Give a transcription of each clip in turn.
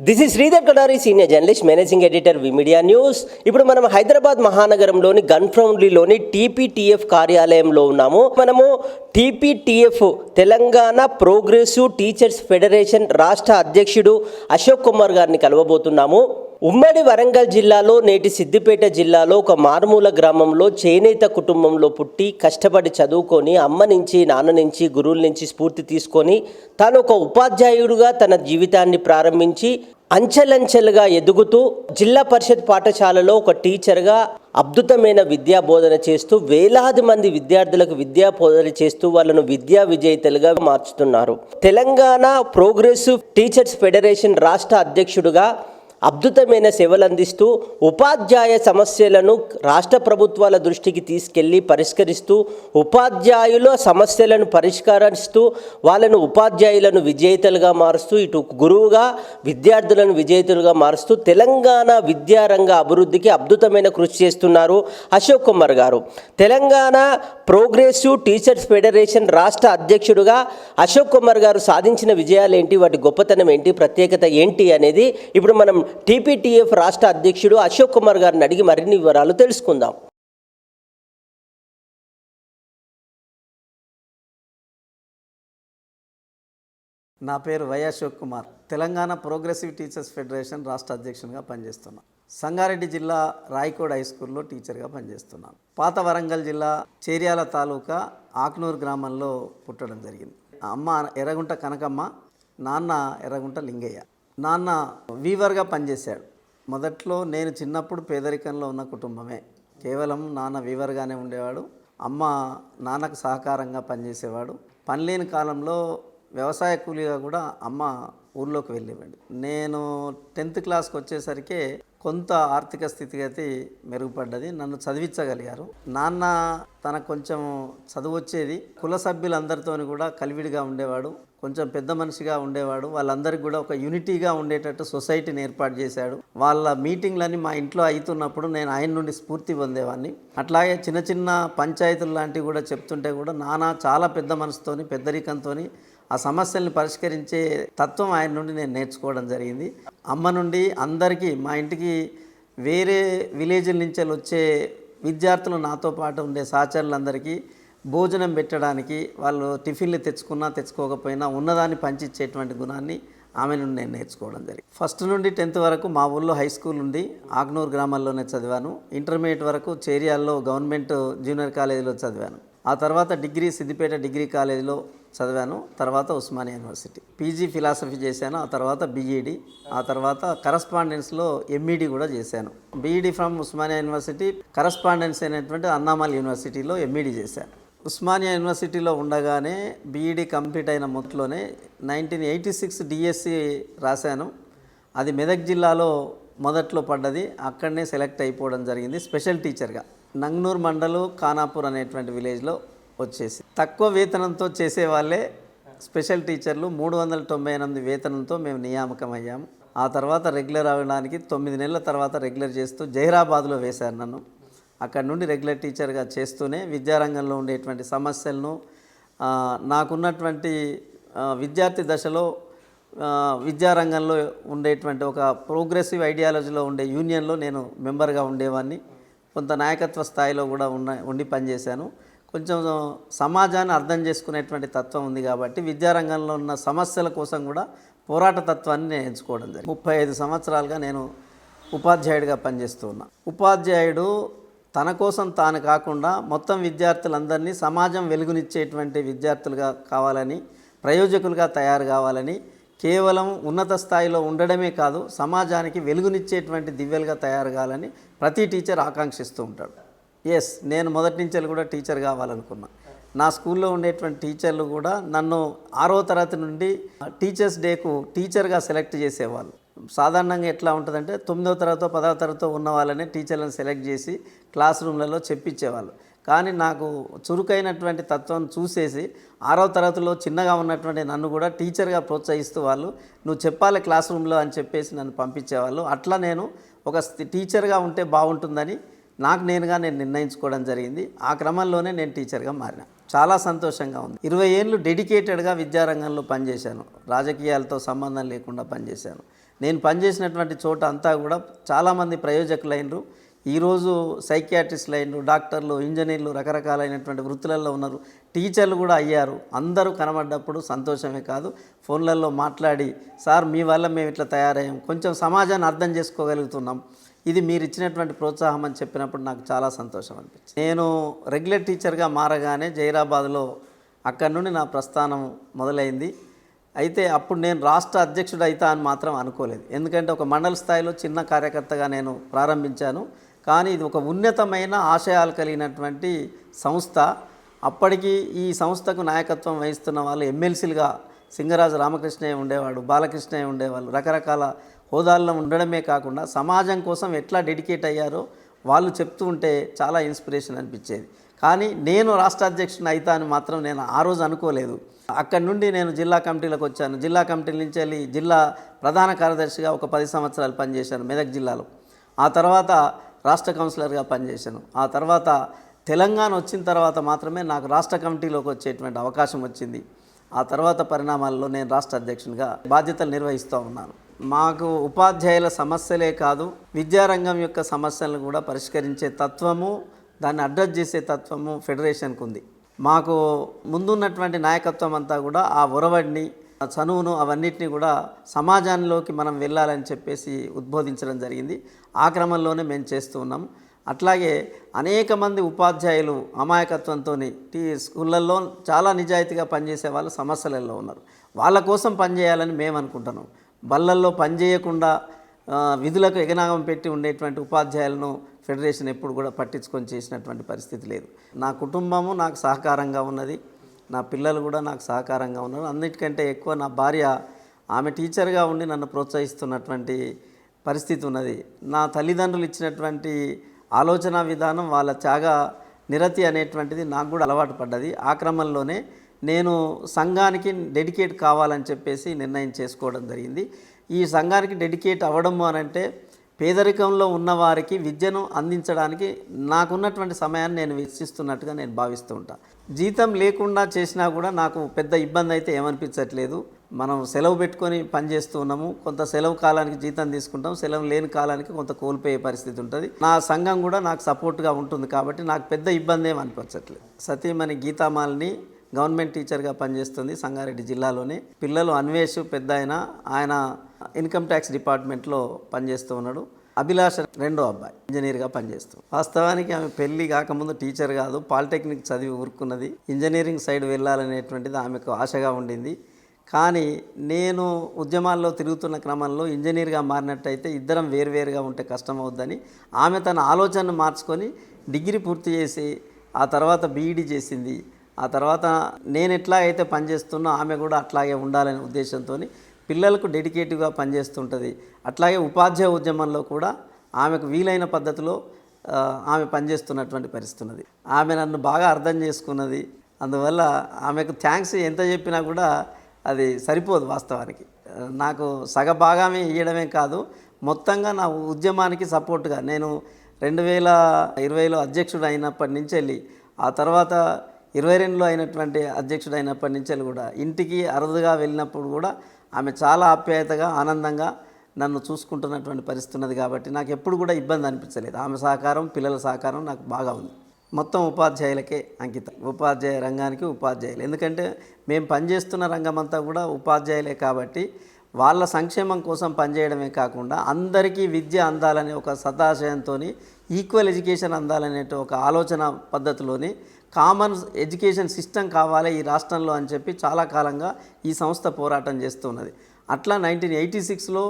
This is Sridhar Kadari senior journalist managing editor V media news ఇప్పుడు మనం హైదరాబాద్ మహానగరంలోని గన్ఫ్రౌండ్లీలోని టీపీటీఎఫ్ కార్యాలయంలో ఉన్నాము. మనము TPTF Telangana progressive teachers federation రాష్ట్ర అధ్యక్షుడు అశోక్ కుమార్ గారిని కలవబోతున్నాము. ఉమ్మడి వరంగల్ జిల్లాలో నేటి సిద్దిపేట జిల్లాలో ఒక మారుమూల గ్రామంలో చేనేత కుటుంబంలో పుట్టి కష్టపడి చదువుకొని అమ్మ నుంచి నాన్న నుంచి గురువుల నుంచి స్ఫూర్తి తీసుకొని తాను ఒక ఉపాధ్యాయుడుగా తన జీవితాన్ని ప్రారంభించి అంచెలంచెలుగా ఎదుగుతూ జిల్లా పరిషత్ పాఠశాలలో ఒక టీచర్గా అద్భుతమైన విద్యా బోధన చేస్తూ వేలాది మంది విద్యార్థులకు విద్యా బోధన చేస్తూ వాళ్ళను విద్యా విజేతలుగా మార్చుతున్నారు. తెలంగాణ ప్రోగ్రెసివ్ టీచర్స్ ఫెడరేషన్ రాష్ట్ర అధ్యక్షుడుగా అద్భుతమైన సేవలు అందిస్తూ ఉపాధ్యాయ సమస్యలను రాష్ట్ర ప్రభుత్వాల దృష్టికి తీసుకెళ్ళి పరిష్కరిస్తూ ఉపాధ్యాయుల సమస్యలను పరిష్కరిస్తూ వాళ్ళను ఉపాధ్యాయులను విజేతలుగా మారుస్తూ ఇటు గురువుగా విద్యార్థులను విజేతలుగా మారుస్తూ తెలంగాణ విద్యారంగ అభివృద్ధికి అద్భుతమైన కృషి చేస్తున్నారు అశోక్ కుమార్ గారు. తెలంగాణ ప్రోగ్రెసివ్ టీచర్స్ ఫెడరేషన్ రాష్ట్ర అధ్యక్షుడుగా అశోక్ కుమార్ గారు సాధించిన విజయాలు ఏంటి వాటి గొప్పతనం ఏంటి? ప్రత్యేకత ఏంటి? అనేది ఇప్పుడు మనం టీపీటీఎఫ్ రాష్ట్ర అధ్యక్షుడు అశోక్ కుమార్ గారిని అడిగి మరిన్ని వివరాలు తెలుసుకుందాం. నా పేరు Y Ashok Kumar. Telangana progressive teachers federation రాష్ట్ర అధ్యక్షునిగా పనిచేస్తున్నాను సంగారెడ్డి జిల్లా రాయకోడ్ హై స్కూల్లో టీచర్గా పనిచేస్తున్నాను పాత వరంగల్ జిల్లా చేర్యాల తాలూకా ఆక్నూరు గ్రామంలో పుట్టడం జరిగింది. అమ్మ ఎర్రగుంట కనకమ్మ నాన్న ఎర్రగుంట లింగయ్య. నాన్న వీవర్గా పనిచేశాడు. మొదట్లో నేను చిన్నప్పుడు పేదరికంలో ఉన్న కుటుంబమే. కేవలం నాన్న వీవర్గానే ఉండేవాడు. అమ్మ నాన్నకు సహకారంగా పనిచేసేవాడు. పనిలేని కాలంలో వ్యవసాయ కూలీగా కూడా అమ్మ ఊర్లోకి వెళ్ళేవాడు నేను టెన్త్ క్లాస్కి వచ్చేసరికి కొంత ఆర్థిక స్థితిగతి మెరుగుపడ్డది. నన్ను చదివించగలిగారు. నాన్న తనకు కొంచెం చదువు వచ్చేది కుల సభ్యులందరితోని కూడా కలివిడిగా ఉండేవాడు. కొంచెం పెద్ద మనిషిగా ఉండేవాడు. వాళ్ళందరికీ కూడా ఒక యూనిటీగా ఉండేటట్టు సొసైటీని ఏర్పాటు చేశాడు. వాళ్ళ మీటింగ్లన్నీ మా ఇంట్లో అవుతున్నప్పుడు నేను ఆయన నుండి స్ఫూర్తి పొందేవాడిని అట్లాగే చిన్న చిన్న పంచాయతీలు లాంటివి కూడా చెప్తుంటే కూడా నానా చాలా పెద్ద మనసుతోని పెద్దరికంతోని ఆ సమస్యల్ని పరిష్కరించే తత్వం ఆయన నుండి నేను నేర్చుకోవడం జరిగింది. అమ్మ నుండి అందరికీ మా ఇంటికి వేరే విలేజ్ల నుంచి వచ్చే విద్యార్థులు నాతో పాటు ఉండే సహచరులందరికీ భోజనం పెట్టడానికి వాళ్ళు టిఫిన్లు తెచ్చుకున్నా తెచ్చుకోకపోయినా ఉన్నదాన్ని పంచిచ్చేటువంటి గుణాన్ని ఆమె నుండి నేను నేర్చుకోవడం జరిగింది. ఫస్ట్ నుండి టెన్త్ వరకు మా ఊళ్ళో హై స్కూల్ ఉంది. ఆగ్నూర్ గ్రామాల్లోనే చదివాను. ఇంటర్మీడియట్ వరకు చేరియాల్లో గవర్నమెంట్ జూనియర్ కాలేజీలో చదివాను. ఆ తర్వాత డిగ్రీ సిద్దిపేట డిగ్రీ కాలేజీలో చదివాను తర్వాత ఉస్మానియా యూనివర్సిటీ. పీజీ ఫిలాసఫీ చేశాను ఆ తర్వాత బీఈడి ఆ తర్వాత కరస్పాండెన్స్లో ఎంఈడి కూడా చేశాను. BEd from Osmania university correspondence అయినటువంటి అన్నామల్ యూనివర్సిటీలో ఎంఈడి చేశాను. ఉస్మానియా యూనివర్సిటీలో ఉండగానే బీఈడి కంప్లీట్ అయిన మొదట్లోనే నైన్టీన్ ఎయిటీ సిక్స్ డిఎస్సి రాశాను. అది మెదక్ జిల్లాలో మొదట్లో పడ్డది అక్కడనే సెలెక్ట్ అయిపోవడం జరిగింది స్పెషల్ టీచర్గా. నంగ్నూర్ మండలు ఖానాపూర్ అనేటువంటి విలేజ్లో వచ్చేసి. తక్కువ వేతనంతో చేసే వాళ్ళే స్పెషల్ టీచర్లు. మూడు వందల తొంభై ఎనిమిది వేతనంతో మేము నియామకం అయ్యాము ఆ తర్వాత రెగ్యులర్ అవ్వడానికి తొమ్మిది నెలల తర్వాత రెగ్యులర్ చేస్తూ జహీరాబాద్లో వేశారు నన్ను. అక్కడ నుండి రెగ్యులర్ టీచర్గా చేస్తూనే విద్యారంగంలో ఉండేటువంటి సమస్యలను నాకున్నటువంటి విద్యార్థి దశలో విద్యారంగంలో ఉండేటువంటి ఒక ప్రోగ్రెసివ్ ఐడియాలజీలో ఉండే యూనియన్లో నేను మెంబర్గా ఉండేవాడిని కొంత నాయకత్వ స్థాయిలో కూడా ఉన్న ఉండి పనిచేశాను. కొంచెం సమాజాన్ని అర్థం చేసుకునేటువంటి తత్వం ఉంది కాబట్టి విద్యారంగంలో ఉన్న సమస్యల కోసం కూడా పోరాట తత్వాన్ని నేను ఎంచుకోవడం జరిగింది. ముప్పై ఐదు సంవత్సరాలుగా నేను ఉపాధ్యాయుడిగా పనిచేస్తూ ఉన్నా. ఉపాధ్యాయుడు తన కోసం తాను కాకుండా మొత్తం విద్యార్థులందరినీ సమాజం వెలుగునిచ్చేటువంటి విద్యార్థులుగా కావాలని ప్రయోజకులుగా తయారు కావాలని కేవలం ఉన్నత స్థాయిలో ఉండడమే కాదు సమాజానికి వెలుగునిచ్చేటువంటి దివ్యలుగా తయారు కావాలని ప్రతి టీచర్ ఆకాంక్షిస్తూ ఉంటాడు. ఎస్ నేను మొదటి నుంచి కూడా టీచర్ కావాలనుకున్నా. నా స్కూల్లో ఉండేటువంటి టీచర్లు కూడా నన్ను ఆరో తరగతి నుండి టీచర్స్ డేకు టీచర్గా సెలెక్ట్ చేసేవాళ్ళు. సాధారణంగా ఎట్లా ఉంటుందంటే తొమ్మిదవ తరగతో పదవ తరగతో ఉన్న వాళ్ళనే టీచర్లను సెలెక్ట్ చేసి క్లాస్ రూమ్లలో చెప్పించేవాళ్ళు కానీ నాకు చురుకైనటువంటి తత్వం చూసేసి ఆరో తరగతిలో చిన్నగా ఉన్నటువంటి నన్ను కూడా టీచర్గా ప్రోత్సహిస్తూ వాళ్ళు నువ్వు చెప్పాలి క్లాస్ రూమ్లో అని చెప్పేసి నన్ను పంపించేవాళ్ళు. అట్లా నేను ఒక స్థి- టీచర్గా ఉంటే బాగుంటుందని నాకు నేనుగా నేను నిర్ణయించుకోవడం జరిగింది. ఆ క్రమంలోనే నేను టీచర్గా మారిన. చాలా సంతోషంగా ఉంది. ఇరవై ఏళ్ళు డెడికేటెడ్గా విద్యారంగంలో పనిచేశాను. రాజకీయాలతో సంబంధం లేకుండా పనిచేశాను. నేను పనిచేసినటువంటి చోట అంతా కూడా చాలామంది ప్రయోజకులైనరు. ఈరోజు సైకియాట్రిస్టులు అయినరు డాక్టర్లు ఇంజనీర్లు రకరకాలైనటువంటి వృత్తులలో ఉన్నారు. టీచర్లు కూడా అయ్యారు. అందరూ కనబడ్డప్పుడు సంతోషమే కాదు. ఫోన్లలో మాట్లాడి సార్ మీ వల్ల మేము ఇట్లా తయారయ్యాం. కొంచెం సమాజాన్ని అర్థం చేసుకోగలుగుతున్నాం. ఇది మీరు ఇచ్చినటువంటి ప్రోత్సాహం అని చెప్పినప్పుడు నాకు చాలా సంతోషం అనిపించింది. నేను రెగ్యులర్ టీచర్గా మారగానే జైరాబాద్లో అక్కడి నుండి నా ప్రస్థానం మొదలైంది. అయితే అప్పుడు నేను రాష్ట్ర అధ్యక్షుడు అవుతా అని మాత్రం అనుకోలేదు. ఎందుకంటే ఒక మండల స్థాయిలో చిన్న కార్యకర్తగా నేను ప్రారంభించాను. కానీ ఇది ఒక ఉన్నతమైన ఆశయాలు కలిగినటువంటి సంస్థ. అప్పటికి ఈ సంస్థకు నాయకత్వం వహిస్తున్న వాళ్ళు ఎమ్మెల్సీలుగా సింగరాజు రామకృష్ణయ్య ఉండేవాడు బాలకృష్ణయ్య ఉండేవాళ్ళు రకరకాల హోదాల్లో ఉండడమే కాకుండా సమాజం కోసం ఎట్లా డెడికేట్ అయ్యారో వాళ్ళు చెప్తూ ఉంటే చాలా ఇన్స్పిరేషన్ అనిపించేది. కానీ నేను రాష్ట్ర అధ్యక్షుని అవుతా అని మాత్రం నేను ఆ రోజు అనుకోలేదు. అక్కడి నుండి నేను జిల్లా కమిటీలకు వచ్చాను. జిల్లా కమిటీల నుంచి వెళ్ళి జిల్లా ప్రధాన కార్యదర్శిగా ఒక పది సంవత్సరాలు పనిచేశాను మెదక్ జిల్లాలో. ఆ తర్వాత రాష్ట్ర కౌన్సిలర్గా పనిచేశాను. ఆ తర్వాత తెలంగాణ వచ్చిన తర్వాత మాత్రమే నాకు రాష్ట్ర కమిటీలోకి వచ్చేటువంటి అవకాశం వచ్చింది. ఆ తర్వాత పరిణామాల్లో నేను రాష్ట్ర అధ్యక్షునిగా బాధ్యతలు నిర్వహిస్తూ ఉన్నాను. మాకు ఉపాధ్యాయుల సమస్యలే కాదు విద్యారంగం యొక్క సమస్యలను కూడా పరిష్కరించే తత్వము దాన్ని అడ్రస్ చేసే తత్వము ఫెడరేషన్కు ఉంది. మాకు ముందున్నటువంటి నాయకత్వం అంతా కూడా ఆ ఒరవడిని ఆ చనువును అవన్నిటిని కూడా సమాజంలోకి మనం వెళ్ళాలని చెప్పేసి ఉద్బోధించడం జరిగింది. ఆ క్రమంలోనే మేము చేస్తూ ఉన్నాం. అట్లాగే అనేక మంది ఉపాధ్యాయులు అమాయకత్వంతో టీ స్కూళ్ళల్లో చాలా నిజాయితీగా పనిచేసే వాళ్ళు సమస్యలలో ఉన్నారు. వాళ్ళ కోసం పనిచేయాలని మేము అనుకుంటున్నాం. బళ్ళల్లో పనిచేయకుండా విధులకు ఎగనాగం పెట్టి ఉండేటువంటి ఉపాధ్యాయులను ఫెడరేషన్ ఎప్పుడు కూడా పట్టించుకొని చేసినటువంటి పరిస్థితి లేదు. నా కుటుంబము నాకు సహకారంగా ఉన్నది. నా పిల్లలు కూడా నాకు సహకారంగా ఉన్నారు. అన్నిటికంటే ఎక్కువ నా భార్య ఆమె టీచర్గా ఉండి నన్ను ప్రోత్సహిస్తున్నటువంటి పరిస్థితి ఉన్నది. నా తల్లిదండ్రులు ఇచ్చినటువంటి ఆలోచన విధానం వాళ్ళ త్యాగ నిరతి అనేటువంటిది నాకు కూడా అలవాటు పడ్డది. ఆ క్రమంలోనే నేను సంఘానికి డెడికేట్ కావాలని చెప్పేసి నిర్ణయం చేసుకోవడం జరిగింది. ఈ సంఘానికి డెడికేట్ అవ్వడము అని అంటే పేదరికంలో ఉన్నవారికి విద్యను అందించడానికి నాకున్నటువంటి సమయాన్ని నేను వెచ్చిస్తున్నట్టుగా నేను భావిస్తూ ఉంటాను జీతం లేకుండా చేసినా కూడా నాకు పెద్ద ఇబ్బంది అయితే ఏమనిపించట్లేదు. మనం సెలవు పెట్టుకొని పనిచేస్తూ ఉన్నాము. కొంత సెలవు కాలానికి జీతం తీసుకుంటాం. సెలవు లేని కాలానికి కొంత కోల్పోయే పరిస్థితి ఉంటుంది. నా సంఘం కూడా నాకు సపోర్ట్గా ఉంటుంది కాబట్టి నాకు పెద్ద ఇబ్బంది ఏమి అనిపించట్లేదు సతీమణి గీతామాలని గవర్నమెంట్ టీచర్గా పనిచేస్తుంది సంగారెడ్డి జిల్లాలోనే. పిల్లలు అన్వేష్ పెద్ద ఆయన ఆయన ఇన్కమ్ ట్యాక్స్ డిపార్ట్మెంట్లో పనిచేస్తూ ఉన్నాడు. అభిలాష రెండో అబ్బాయి ఇంజనీర్గా పనిచేస్తూ. వాస్తవానికి ఆమె పెళ్ళి కాకముందు టీచర్ కాదు పాలిటెక్నిక్ చదివి ఊరుకున్నది. ఇంజనీరింగ్ సైడ్ వెళ్ళాలనేటువంటిది ఆమెకు ఆశగా ఉండింది. కానీ నేను ఉద్యమాల్లో తిరుగుతున్న క్రమంలో ఇంజనీర్గా మారినట్టయితే ఇద్దరం వేరువేరుగా ఉంటే కష్టం అవుద్దని ఆమె తన ఆలోచనను మార్చుకొని డిగ్రీ పూర్తి చేసి ఆ తర్వాత బీఈడీ చేసింది. ఆ తర్వాత నేను ఎట్లా అయితే పనిచేస్తున్నో ఆమె కూడా అట్లాగే ఉండాలనే ఉద్దేశంతో పిల్లలకు డెడికేటివ్గా పనిచేస్తుంటుంది. అట్లాగే ఉపాధ్యాయ ఉద్యమంలో కూడా ఆమెకు వీలైన పద్ధతిలో ఆమె పనిచేస్తున్నటువంటి పరిస్థితున్నది. ఆమె నన్ను బాగా అర్థం చేసుకున్నది. అందువల్ల ఆమెకు థ్యాంక్స్ ఎంత చెప్పినా కూడా అది సరిపోదు వాస్తవానికి. నాకు నాకు సగభాగమే ఇవ్వడమే కాదు మొత్తంగా నా ఉద్యమానికి సపోర్ట్గా నేను రెండు వేల ఇరవైలో అధ్యక్షుడు అయినప్పటి నుంచి వెళ్ళి ఆ తర్వాత ఇరవై రెండులో అయినటువంటి అధ్యక్షుడు అయినప్పటి నుంచి కూడా ఇంటికి అరుదుగా వెళ్ళినప్పుడు కూడా ఆమె చాలా ఆప్యాయతగా ఆనందంగా నన్ను చూసుకుంటున్నటువంటి పరిస్థితి ఉన్నది కాబట్టి నాకు ఎప్పుడు కూడా ఇబ్బంది అనిపించలేదు. ఆమె సహకారం పిల్లల సహకారం నాకు బాగా ఉంది. మొత్తం ఉపాధ్యాయులకే అంకితం. ఉపాధ్యాయ రంగానికి ఉపాధ్యాయులు. ఎందుకంటే మేము పనిచేస్తున్న రంగం అంతా కూడా ఉపాధ్యాయులే కాబట్టి వాళ్ళ సంక్షేమం కోసం పనిచేయడమే కాకుండా అందరికీ విద్య అందాలనే ఒక సదాశయంతో ఈక్వల్ ఎడ్యుకేషన్ అందాలనే ఒక ఆలోచన పద్ధతిలోని కామన్ ఎడ్యుకేషన్ సిస్టమ్ కావాలి ఈ రాష్ట్రంలో అని చెప్పి చాలా కాలంగా ఈ సంస్థ పోరాటం చేస్తున్నది. అట్లా నైన్టీన్ ఎయిటీ సిక్స్లో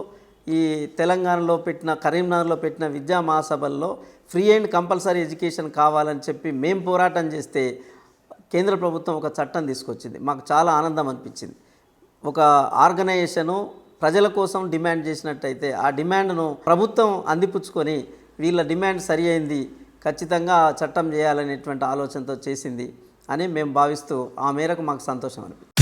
ఈ తెలంగాణలో పెట్టిన కరీంనగర్లో పెట్టిన విద్యా మహాసభల్లో ఫ్రీ అండ్ కంపల్సరీ ఎడ్యుకేషన్ కావాలని చెప్పి మేము పోరాటం చేస్తే కేంద్ర ప్రభుత్వం ఒక చట్టం తీసుకొచ్చింది. మాకు చాలా ఆనందం అనిపించింది. ఒక ఆర్గనైజేషను ప్రజల కోసం డిమాండ్ చేసినట్టయితే ఆ డిమాండ్ను ప్రభుత్వం అందిపుచ్చుకొని వీళ్ళ డిమాండ్ సరి అయింది ఖచ్చితంగా చట్టం చేయాలనేటువంటి ఆలోచనతో చేసింది అని మేము భావిస్తూ ఆ మేరకు మాకు సంతోషం అనిపించింది